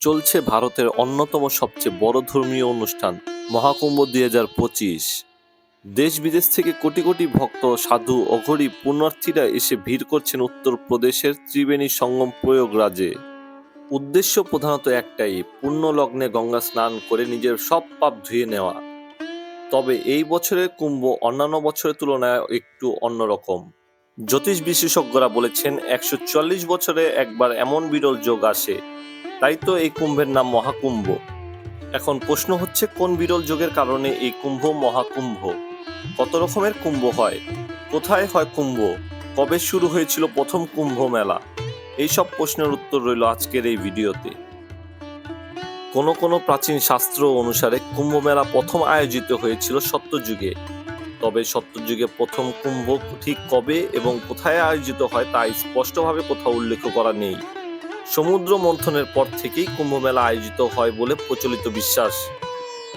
চলছে ভারতের অন্যতম সবচেয়ে বড় ধর্মীয় অনুষ্ঠান, মহাকুম্ভ দুই হাজার পঁচিশ। দেশ বিদেশ থেকে কোটি কোটি ভক্ত, সাধু অঘরী পুণ্যার্থীরা এসে ভিড় করছেন উত্তরপ্রদেশের ত্রিবেণী সঙ্গম প্রয়োগরাজে। উদ্দেশ্য প্রধানত একটাই পুণ্য লগ্নে গঙ্গা স্নান করে নিজের সব পাপ ধুয়ে নেওয়া। তবে এই বছরের কুম্ভ অন্যান্য বছরের তুলনায় একটু অন্যরকম। জ্যোতিষ বিশেষজ্ঞরা বলেছেন, একশো চুয়াল্লিশ বছরে একবার এমন বিরল যোগ আসে তাই তো এই কুম্ভের নাম মহাকুম্ভ। এখন প্রশ্ন হচ্ছে, কোন বিরল যোগের কারণে এই কুম্ভ মহাকুম্ভ? কত রকমের কুম্ভ হয়? কোথায় হয় কুম্ভ? কবে শুরু হয়েছিল প্রথম কুম্ভ মেলা? এইসব প্রশ্নের উত্তর রইল আজকের এই ভিডিওতে। কোনো কোনো প্রাচীন শাস্ত্র অনুসারে কুম্ভ মেলা প্রথম আয়োজিত হয়েছিল সত্যযুগে তবে সত্যযুগে প্রথম কুম্ভ ঠিক কবে এবং কোথায় আয়োজিত হয় তা স্পষ্টভাবে কোথাও উল্লেখ করা নেই। সমুদ্র মন্থনের পর থেকেই কুম্ভ মেলা আয়োজিত হয় বলে প্রচলিত বিশ্বাস।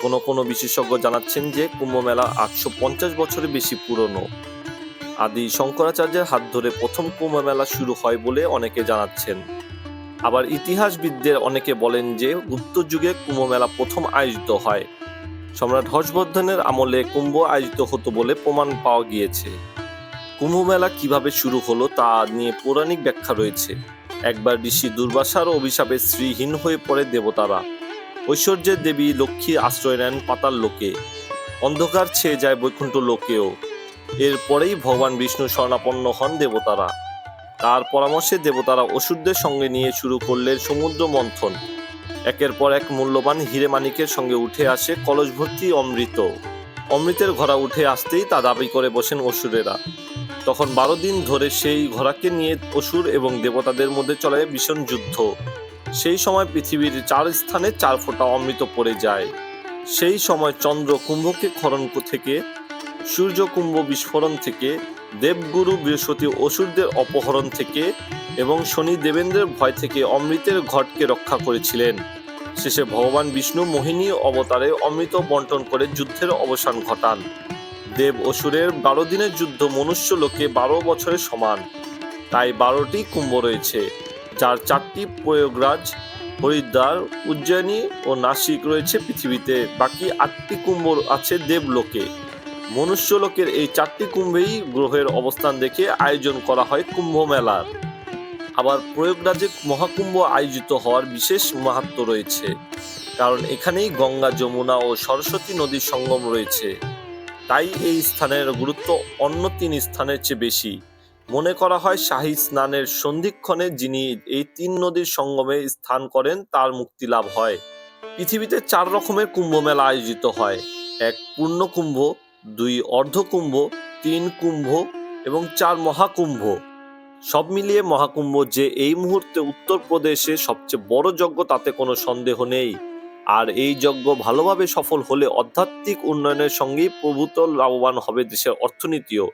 কোনো কোনো বিশেষজ্ঞ জানাচ্ছেন যে কুম্ভ মেলা আটশো পঞ্চাশ বছরের বেশি পুরনো। আদি শঙ্করাচার্যের হাত ধরে প্রথম কুম্ভ মেলা শুরু হয় বলে অনেকে জানাচ্ছেন। আবার ইতিহাসবিদদের অনেকে বলেন যে গুপ্ত যুগে কুম্ভ মেলা প্রথম আয়োজিত হয়। সম্রাট হর্ষবর্ধনের আমলে কুম্ভ আয়োজিত হতো বলে প্রমাণ পাওয়া গিয়েছে। কুম্ভ মেলা কীভাবে শুরু হলো তা নিয়ে পৌরাণিক ব্যাখ্যা রয়েছে। একবার ঋষি দুর্বাসার অভিশাপে শ্রীহীন হয়ে পড়ে দেবতারা। ঐশ্বর্যের দেবী লক্ষ্মী আশ্রয় নেন পাতাল লোকে। অন্ধকার ছেয়ে যায় বৈকুণ্ঠ লোকেও। এরপরেই ভগবান বিষ্ণু স্বর্ণাপন্ন হন দেবতারা। তার পরামর্শে দেবতারা অসুরদের সঙ্গে নিয়ে শুরু করলেন সমুদ্র মন্থন। একের পর এক মূল্যবান হিরে মানিকের সঙ্গে উঠে আসে কলস ভর্তি অমৃত। অমৃতের ঘোড়া উঠে আসতেই তা দাবি করে বসেন অসুরেরা। তখন বারো দিন ধরে সেই ঘোড়াকে নিয়ে অসুর এবং দেবতাদের মধ্যে চলে ভীষণ যুদ্ধ। সেই সময় পৃথিবীর চার স্থানে চার ফোঁটা অমৃত পড়ে যায়। সেই সময় চন্দ্র কুম্ভকে খরণ থেকে, সূর্য কুম্ভ বিস্ফোরণ থেকে, দেবগুরু বৃহস্পতি অসুরদের অপহরণ থেকে এবং শনি দেবেন্দ্রের ভয় থেকে অমৃতের ঘটকে রক্ষা করেছিলেন। শেষে ভগবান বিষ্ণু মোহিনী অবতারে অমৃত বন্টন করে যুদ্ধের অবসান ঘটান। দেব অসুরের বারো দিনের যুদ্ধ মনুষ্য লোকে বারো বছরের সমান। তাই বারোটি কুম্ভ রয়েছে, যার চারটি প্রয়োগরাজ, হরিদ্বার, উজ্জয়িনী ও নাসিক রয়েছে পৃথিবীতে। বাকি আটটি কুম্ভ আছে দেবলোকে মনুষ্য লোকের এই চারটি কুম্ভেই গ্রহের অবস্থান দেখে আয়োজন করা হয় কুম্ভ মেলার। আবার প্রয়োগরাজে মহাকুম্ভ আয়োজিত হওয়ার বিশেষ মাহাত্ম রয়েছে, কারণ এখানেই গঙ্গা, যমুনা ও সরস্বতী নদীর সঙ্গম রয়েছে। তাই এই স্থানের গুরুত্ব অন্য তিন স্থানের চেয়ে বেশি। মনে করা হয় শাহী স্নানের সন্ধিক্ষণে যিনি এই তিন নদীর সঙ্গমে স্থান করেন, তার মুক্তি লাভ হয়। পৃথিবীতে চার রকমের কুম্ভ মেলা আয়োজিত হয়। এক পূর্ণ কুম্ভ দুই অর্ধকুম্ভ, তিন কুম্ভ এবং চার মহাকুম্ভ। সব মিলিয়ে মহাকুম্ভ যে এই মুহূর্তে উত্তরপ্রদেশে সবচেয়ে বড় যজ্ঞ, তাতে কোনো সন্দেহ নেই। আর এই যজ্ঞ ভালোভাবে সফল হলে আধ্যাত্মিক উন্নয়নের সঙ্গেই প্রভূত লাভবান হবে দেশের অর্থনীতিও।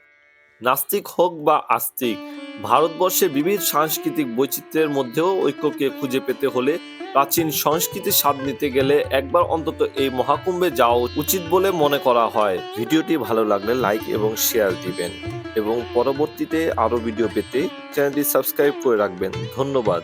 নাস্তিক হোক বা আস্তিক, ভারতবর্ষে বিবিধ সাংস্কৃতিক বৈচিত্র্যের মধ্যেও ঐক্যকে খুঁজে পেতে হলে প্রাচীন সংস্কৃতির স্বাদ নিতে গেলে একবার অন্তত এই মহাকুম্ভে যাওয়া উচিত বলে মনে করা হয়। ভিডিওটি ভালো লাগলে লাইক এবং শেয়ার দিবেন এবং পরবর্তীতে আরও ভিডিও পেতে চ্যানেলটি সাবস্ক্রাইব করে রাখবেন। ধন্যবাদ।